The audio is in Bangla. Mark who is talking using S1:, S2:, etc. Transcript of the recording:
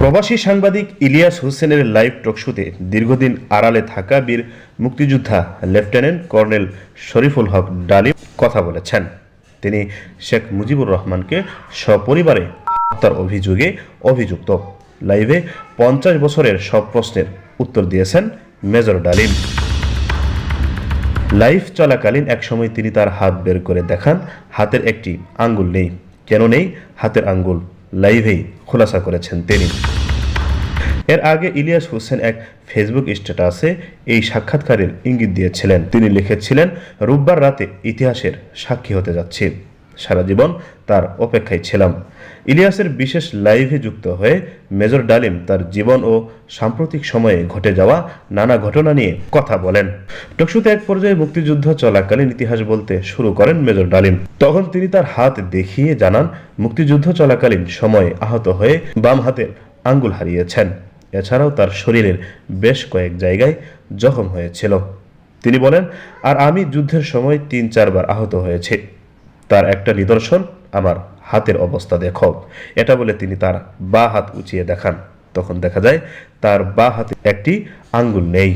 S1: প্রবাসী সাংবাদিক ইলিয়াস হোসেনের লাইভ টকশোতে দীর্ঘদিন আড়ালে থাকা বীর মুক্তিযোদ্ধা লেফটেন্যান্ট কর্নেল শরীফুল হক ডালিম কথা বলেছেন। তিনি শেখ মুজিবুর রহমানকে সপরিবারে হত্যার অভিযোগে অভিযুক্ত। লাইভে পঞ্চাশ বছরের সব প্রশ্নের উত্তর দিয়েছেন মেজর ডালিম। লাইভ চলাকালীন একসময় তিনি তার হাত বের করে দেখান, হাতের একটি আঙ্গুল নেই। কেন নেই? হাতের আঙ্গুল। লাইভেই খোলাসা করেছেন তিনি। এর আগে ইলিয়াস হোসেন এক ফেসবুক স্ট্যাটাসে এই সাক্ষাৎকারের ইঙ্গিত দিয়েছিলেন। তিনি লিখেছিলেন, রোববার রাতে ইতিহাসের সাক্ষী হতে যাচ্ছি। সারা জীবন তার অপেক্ষায় ছিলাম। ইলিয়াসের বিশেষ লাইভে যুক্ত হয়ে মেজর ডালিম তার জীবন ও সাম্প্রতিক সময়ে ঘটে যাওয়া নানা ঘটনা নিয়ে কথা বলেন। টকশুতে এক পর্যায়ে মুক্তিযুদ্ধ চলাকালীন ইতিহাস বলতে শুরু করেন মেজর ডালিম। তখন তিনি তার হাত দেখিয়ে জানান, মুক্তিযুদ্ধ চলাকালীন সময়ে আহত হয়ে বাম হাতের আঙ্গুল হারিয়েছেন। এছাড়াও তার শরীরের বেশ কয়েক জায়গায় জখম হয়েছিল। তিনি বলেন, আর আমি যুদ্ধের সময় তিন চারবার আহত হয়েছে। তার একটা নিদর্শন আমার হাতের অবস্থা দেখো। এটা বলে তিনি তার বা হাত উঁচিয়ে দেখান। তখন দেখা যায় তার বা হাতে একটি আঙ্গুল নেই।